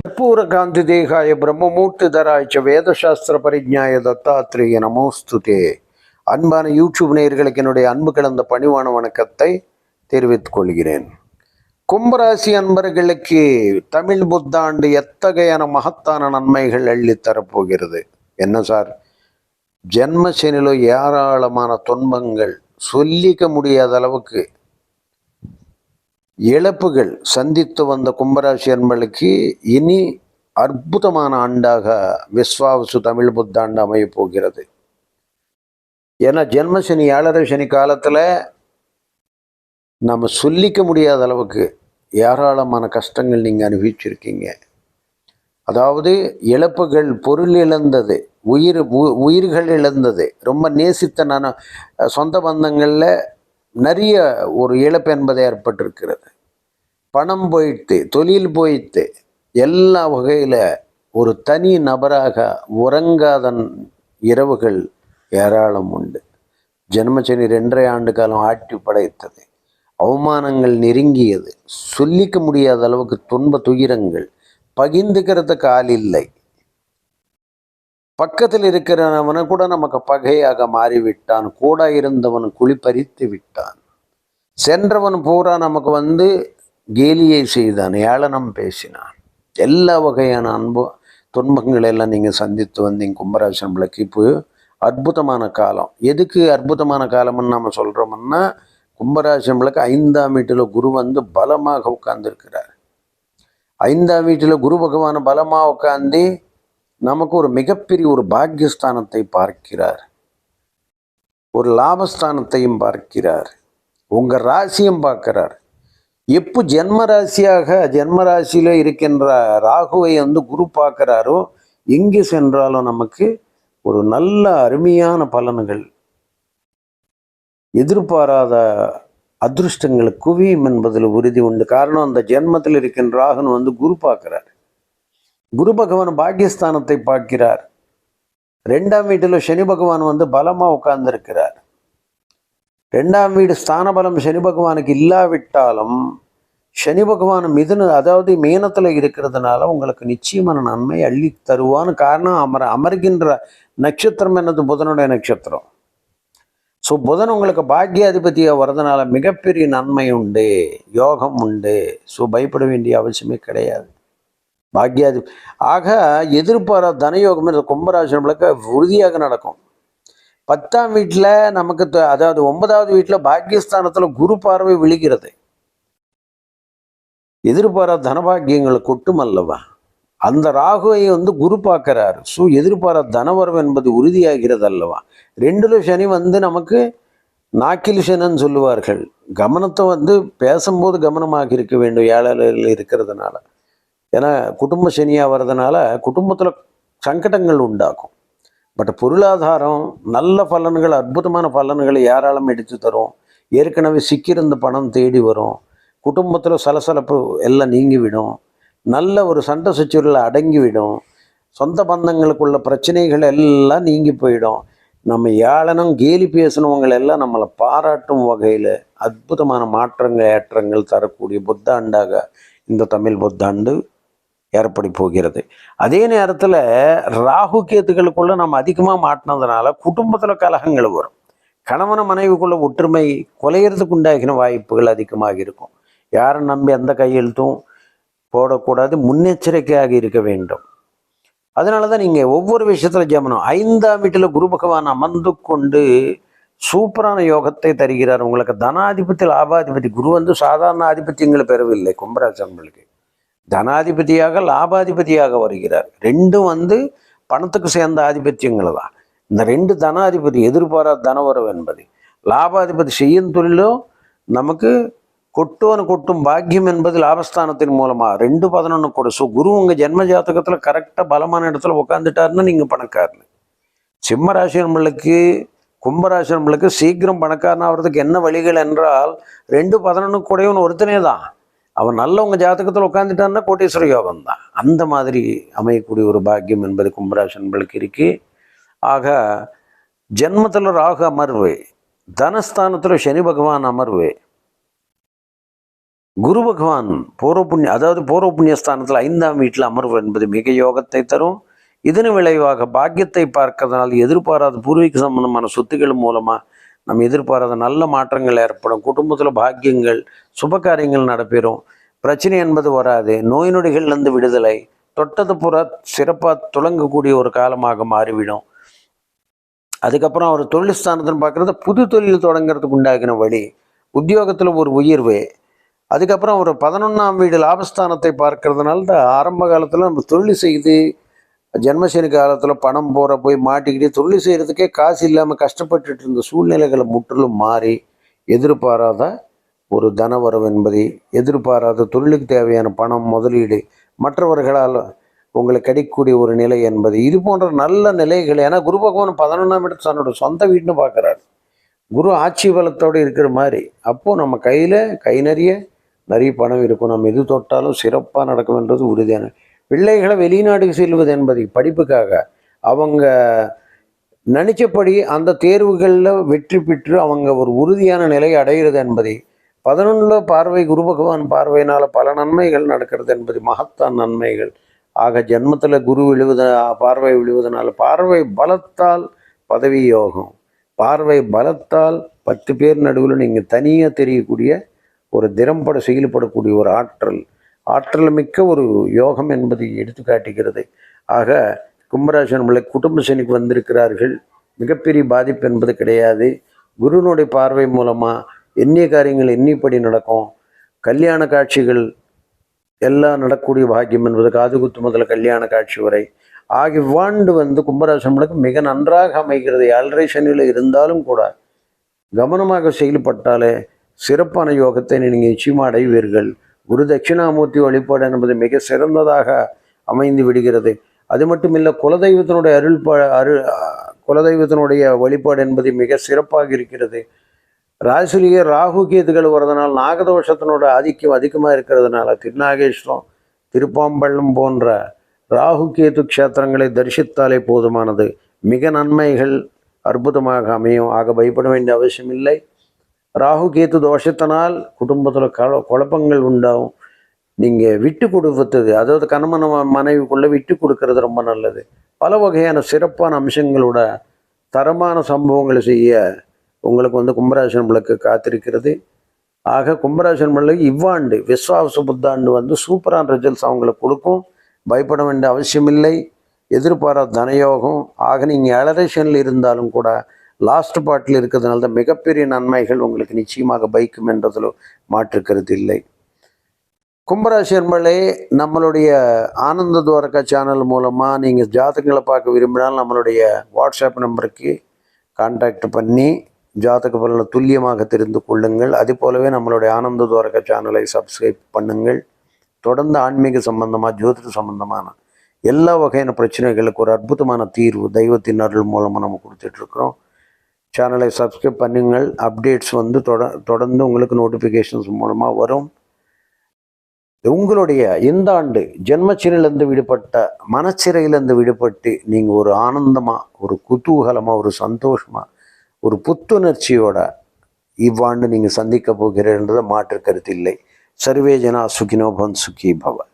ಕರ್ಪೂರಕಾಂತಿದೇಹಾಯ பிரம்மமூர்த்திதராய் ச வேதசாஸ்திர பரிஜாய தத்தாத்ரேய நமோஸ்துதே அன்பான யூடியூப் நேயர்களுக்கு என்னுடைய அன்பு கலந்த பணிவான வணக்கத்தை தெரிவித்துக் கொள்கிறேன் கும்பராசி அன்பர்களுக்கு தமிழ் புத்தாண்டு எத்தகையான மகத்தான நன்மைகள் அள்ளித் தரப்போகிறது என்ன சார் ஜென்மசனிலோ ஏராளமான துன்பங்கள் சொல்லிக்க முடியாத அளவுக்கு இழப்புகள் சந்தித்து வந்த கும்பராசி அன்பளுக்கு இனி அற்புதமான ஆண்டாக விஸ்வாவசு தமிழ் புத்தாண்டு அமையப் போகிறது. ஏன்னா ஜென்மசனி ஏழரை சனி காலத்தில் நம்ம சொல்லிக்க முடியாத அளவுக்கு ஏராளமான கஷ்டங்கள் நீங்கள் அனுபவிச்சிருக்கீங்க. அதாவது இழப்புகள் பொருள் இழந்தது உயிர் உ- உயிர்கள் இழந்தது ரொம்ப நேசித்த நான் சொந்த பந்தங்களில் நிறைய ஒரு இழப்பு என்பது ஏற்பட்டிருக்கிறது. பணம் போயிட்டு தொழில் போயிட்டு எல்லா வகையில் ஒரு தனி நபராக உறங்காதன் இரவுகள் ஏராளம் உண்டு. ஜென்மச்சனி ரெண்டரை ஆண்டு காலம் ஆட்டி படைத்தது. அவமானங்கள் நெருங்கியது. சொல்லிக்க முடியாத அளவுக்கு துன்ப துயரங்கள். பகிர்ந்துக்கிறதுக்கு ஆள் இல்லை. பக்கத்தில் இருக்கிறவனை கூட நமக்கு பகையாக மாறிவிட்டான். கூட இருந்தவன் குளிப்பறித்து விட்டான். சென்றவன் பூரா நமக்கு வந்து கேலியை செய்தான் ஏளனம் பேசினான். எல்லா வகையான அன்பு துன்பங்கள் எல்லாம் நீங்கள் சந்தித்து வந்தீங்க கும்பராசன் பிள்ளைக்கு இப்போ அற்புதமான காலம். எதுக்கு அற்புதமான காலம்னு நம்ம சொல்கிறோம்னா கும்பராசன் ஐந்தாம் வீட்டில் குரு வந்து பலமாக உட்கார்ந்துருக்கிறார். ஐந்தாம் வீட்டில் குரு பகவான் பலமாக உட்காந்து நமக்கு ஒரு மிகப்பெரிய ஒரு பாக்கியஸ்தானத்தை பார்க்கிறார். ஒரு லாபஸ்தானத்தையும் பார்க்கிறார். உங்கள் ராசியும் பார்க்கிறார். எப்போ ஜென்ம ராசியாக ஜென்ம இருக்கின்ற ராகுவை வந்து குரு பார்க்குறாரோ எங்கே சென்றாலும் நமக்கு ஒரு நல்ல அருமையான பலன்கள். எதிர்பாராத அதிருஷ்டங்களை குவியும் என்பதில் உறுதி உண்டு. காரணம் அந்த ஜென்மத்தில் இருக்கின்ற ராகுன் வந்து குரு பார்க்கிறார். குரு பகவான் பாக்கியஸ்தானத்தை பார்க்கிறார். ரெண்டாம் வீட்டில் சனி பகவான் வந்து பலமாக உட்கார்ந்துருக்கிறார். ரெண்டாம் வீடு ஸ்தானபலம் சனி பகவானுக்கு இல்லாவிட்டாலும் சனி பகவான் மிதுன அதாவது மீனத்தில் இருக்கிறதுனால உங்களுக்கு நிச்சயமான நன்மை அள்ளி தருவான்னு காரணம் அமர அமர்கின்ற நட்சத்திரம் என்னது? புதனுடைய நட்சத்திரம். ஸோ புதன் உங்களுக்கு பாக்கியாதிபதியாக வர்றதுனால மிகப்பெரிய நன்மை உண்டு யோகம் உண்டு. ஸோ பயப்பட வேண்டிய அவசியமே கிடையாது. பாக்கியாதி ஆக எதிர்பாராத தனயோகம் இந்த கும்பராசனங்களுக்கு உறுதியாக நடக்கும். பத்தாம் வீட்டில் நமக்கு த- அதாவது ஒன்பதாவது வீட்டில் பாக்கியஸ்தானத்தில் குரு பார்வை விழுகிறது. எதிர்பாராத தனபாக்கியங்களை கொட்டும் அல்லவா? அந்த ராகுவை வந்து குரு பார்க்கிறார். ஸோ எதிர்பாராத தனவரவு என்பது உறுதியாகிறது அல்லவா? ரெண்டுல சனி வந்து நமக்கு நாக்கில் சனன்னு சொல்லுவார்கள். கவனத்தை வந்து பேசும்போது கவனமாக இருக்க வேண்டும். ஏழையில் இருக்கிறதுனால. ஏன்னா குடும்ப சனியாக வர்றதுனால குடும்பத்தில் சங்கடங்கள் உண்டாகும். பட் பொருளாதாரம் நல்ல பலன்கள் அற்புதமான பலன்களை யாராலும் எடுத்து தரும். ஏற்கனவே சிக்கியிருந்த பணம் தேடி வரும். குடும்பத்தில் சலசலப்பு எல்லாம் நீங்கிவிடும். நல்ல ஒரு சண்டை சச்சுரில் அடங்கிவிடும். சொந்த பந்தங்களுக்குள்ள பிரச்சனைகள் எல்லாம் நீங்கி போயிடும். நம்ம ஏளனம் கேலி பேசினவங்க எல்லாம் நம்மளை பாராட்டும் வகையில் அற்புதமான மாற்றங்கள் ஏற்றங்கள் தரக்கூடிய புத்தாண்டாக இந்த தமிழ் புத்தாண்டு ஏற்படி போகிறது. அதே நேரத்தில் ராகு கேத்துக்களுக்குள்ள நம்ம அதிகமாக மாட்டினதுனால குடும்பத்தில் கலகங்கள் வரும். கணவன மனைவிக்குள்ள ஒற்றுமை குலையிறதுக்கு உண்டாகின வாய்ப்புகள் அதிகமாக இருக்கும். யாரை நம்பி எந்த கையெழுத்தும் போடக்கூடாது முன்னெச்சரிக்கையாக இருக்க வேண்டும். அதனால தான் நீங்கள் ஒவ்வொரு விஷயத்தில் ஜெபனம் ஐந்தாம் வீட்டில் குரு பகவான் அமர்ந்து கொண்டு சூப்பரான யோகத்தை தருகிறார். உங்களுக்கு தனாதிபதி லாபாதிபதி குரு வந்து சாதாரண ஆதிபத்தியங்களை பெறவில்லை கும்பராசன்களுக்கு தனாதிபதியாக லாபாதிபதியாக வருகிறார். ரெண்டும் வந்து பணத்துக்கு சேர்ந்த ஆதிபத்தியங்கள் தான். இந்த ரெண்டு தனாதிபதி எதிர்பாராத தனவரவு என்பது. லாபாதிபதி செய்யும் தொழிலும் நமக்கு கொட்டுவனு கொட்டும் பாக்கியம் என்பது லாபஸ்தானத்தின் மூலமாக ரெண்டு பதினொன்று கூட. ஸோ குரு உங்கள் ஜென்ம ஜாதகத்தில் கரெக்டாக பலமான இடத்துல உட்காந்துட்டாருன்னு நீங்கள் பணக்காரனு சிம்ம ராசி நம்மளுக்கு கும்பராசி நம்மளுக்கு சீக்கிரம் பணக்காரன் ஆகிறதுக்கு என்ன வழிகள் என்றால் ரெண்டு பதினொன்று கூடையவன் ஒருத்தனே தான். அவன் நல்ல ஜாதகத்தில் உட்காந்துட்டான்னா கோட்டீஸ்வர யோகம் தான் அந்த மாதிரி அமையக்கூடிய ஒரு பாக்கியம் என்பது கும்பராசி நம்மளுக்கு இருக்கு. ஆக ஜென்மத்தில் ராகு அமர்வு தனஸ்தானத்தில் சனி பகவான் அமர்வு குரு பகவான் பூர்வ புண்ணிய அதாவது பூர்வ புண்ணியஸ்தானத்தில் ஐந்தாம் வீட்டில் அமர்வு என்பது மிக யோகத்தை தரும். இதன் விளைவாக பாக்கியத்தை பார்க்கறதுனால எதிர்பாராத பூர்வீக சம்பந்தமான சொத்துக்கள் மூலமாக நம்ம எதிர்பாராத நல்ல மாற்றங்கள் ஏற்படும். குடும்பத்தில் பாக்கியங்கள் சுப காரியங்கள் நடைபெறும். பிரச்சனை என்பது வராது. நோய் நொடிகள்லேருந்து விடுதலை. தொட்டது புற சிறப்பாக துளங்கக்கூடிய ஒரு காலமாக மாறிவிடும். அதுக்கப்புறம் அவர் தொழில் ஸ்தானத்தில் பார்க்குறது புது தொழில் தொடங்குறதுக்கு உண்டாகின வழி. உத்தியோகத்தில் ஒரு உயர்வு. அதுக்கப்புறம் ஒரு பதினொன்றாம் வீடு லாபஸ்தானத்தை பார்க்கறதுனால தான் ஆரம்ப காலத்தில் நம்ம தொழில் செய்து ஜென்மசேனி காலத்தில் பணம் போகிற போய் மாட்டிக்கிட்டு தொழில் செய்கிறதுக்கே காசு இல்லாமல் கஷ்டப்பட்டுட்டு இருந்த சூழ்நிலைகளை முற்றிலும் மாறி எதிர்பாராத ஒரு தனவரவு என்பதை எதிர்பாராத தொழிலுக்கு தேவையான பணம் முதலீடு மற்றவர்களால் உங்களுக்கு கிடைக்கக்கூடிய ஒரு நிலை என்பது இது போன்ற நல்ல நிலைகள் ஏன்னா குரு பகவான் பதினொன்றாம் இடத்து தன்னோட சொந்த வீட்டுன்னு பார்க்குறாரு. குரு ஆட்சி பலத்தோடு இருக்கிற மாதிரி. அப்போது நம்ம கையில் கை நிறைய நிறைய பணம் இருக்கும். நம்ம எது தொட்டாலும் சிறப்பாக நடக்கும் என்றது உறுதியான பிள்ளைகளை வெளிநாட்டுக்கு செல்வது என்பதை படிப்புக்காக அவங்க நினைச்சபடி அந்த தேர்வுகளில் வெற்றி பெற்று அவங்க ஒரு உறுதியான நிலை அடைகிறது என்பதை பதினொன்றில் பார்வை குரு பகவான் பார்வையினால் பல நன்மைகள் நடக்கிறது என்பது மகத்தான் நன்மைகள். ஆக ஜென்மத்தில் குரு விழுவத பார்வை விழுவதனால் பார்வை பலத்தால் பதவி யோகம் பார்வை பலத்தால் பத்து பேர் நடுவில் நீங்கள் தனியாக தெரியக்கூடிய ஒரு திறம்பட செயல்படக்கூடிய ஒரு ஆற்றல் ஆற்றல் மிக்க ஒரு யோகம் என்பதை எடுத்து காட்டுகிறது ஆக கும்பராசி நம்மளை குடும்ப சனிக்கு வந்திருக்கிறார்கள். மிகப்பெரிய பாதிப்பு என்பது கிடையாது. குருனுடைய பார்வை மூலமாக எண்ணிய காரியங்கள் எண்ணிப்படி நடக்கும். கல்யாண காட்சிகள் எல்லாம் நடக்கூடிய பாக்கியம் என்பது காது குத்து கல்யாண காட்சி வரை. ஆகிய வாண்டு வந்து கும்பராசனுக்கு மிக நன்றாக அமைகிறது. ஏழரை சனியில் இருந்தாலும் கூட கவனமாக செயல்பட்டாலே சிறப்பான யோகத்தை நீங்கள் நிச்சயமாக அடைவீர்கள். குரு தட்சிணாமூர்த்தி வழிபாடு என்பது மிக சிறந்ததாக அமைந்து விடுகிறது. அது மட்டும் இல்லை குலதெய்வத்தினுடைய அருள் ப அரு குலதெய்வத்தினுடைய வழிபாடு என்பது மிக சிறப்பாக இருக்கிறது. ராசிலேயே ராகு கேதுகள் வர்றதுனால நாகதோஷத்தினோட ஆதிக்கம் அதிகமாக இருக்கிறதுனால திருநாகேஸ்வரம் திருப்பாம்பள்ளம் போன்ற ராகு கேது க்ஷேத்திரங்களை தரிசித்தாலே போதுமானது. மிக நன்மைகள் அற்புதமாக அமையும். ஆக பயப்பட வேண்டிய அவசியம் இல்லை ராகு கேத்து தோஷத்தினால் குடும்பத்தில் க குழப்பங்கள் உண்டாகும். நீங்கள் விட்டு கொடுத்தது அதாவது கணவன் மனைவிக்குள்ளே விட்டு கொடுக்கறது ரொம்ப நல்லது. பல வகையான சிறப்பான அம்சங்களோட தரமான சம்பவங்களை செய்ய உங்களுக்கு வந்து கும்பராசன் காத்திருக்கிறது. ஆக கும்பராசன் இவ்வாண்டு விஸ்வாச புத்தாண்டு வந்து சூப்பரான ரிசல்ட்ஸ் அவங்களுக்கு கொடுக்கும். பயப்பட வேண்டிய அவசியமில்லை. எதிர்பாராத தனயோகம். ஆக நீங்கள் அலரேஷனில் இருந்தாலும் கூட லாஸ்ட் பாட்டில் இருக்கிறதுனால தான் மிகப்பெரிய நன்மைகள் உங்களுக்கு நிச்சயமாக பைக்கும் என்றதில் மாற்றுக்கிறது இல்லை. கும்பராசி அன்பர்களே நம்மளுடைய ஆனந்த துவாரகா சேனல் மூலமாக நீங்கள் ஜாதகங்களை பார்க்க விரும்பினால் நம்மளுடைய வாட்ஸ்அப் நம்பருக்கு கான்டாக்ட் பண்ணி ஜாதக பலனை துல்லியமாக தெரிந்து கொள்ளுங்கள். அதே போலவே நம்மளுடைய ஆனந்த துவாரகா சேனலை சப்ஸ்கிரைப் பண்ணுங்கள். தொடர்ந்து ஆன்மீக சம்பந்தமாக ஜோதிட சம்பந்தமான எல்லா வகையான பிரச்சனைகளுக்கு ஒரு அற்புதமான தீர்வு தெய்வத்தின் அருள் மூலமாக நம்ம கொடுத்துட்ருக்குறோம் சேனலை சப்ஸ்கிரைப் பண்ணுங்கள். அப்டேட்ஸ் வந்து தொட தொடர்ந்து உங்களுக்கு நோட்டிஃபிகேஷன்ஸ் மூலமாக வரும். உங்களுடைய இந்த ஆண்டு ஜென்மச்சிறையிலேருந்து விடுபட்ட மனச்சிறையிலேருந்து விடுபட்டு நீங்கள் ஒரு ஆனந்தமாக ஒரு குதூகலமாக ஒரு சந்தோஷமாக ஒரு புத்துணர்ச்சியோட இவ்வாண்டு நீங்கள் சந்திக்க போகிறீர்கள்ன்றதை மாற்று கருத்து இல்லை. சர்வே ஜனா சுகினோபன் சுகி பவ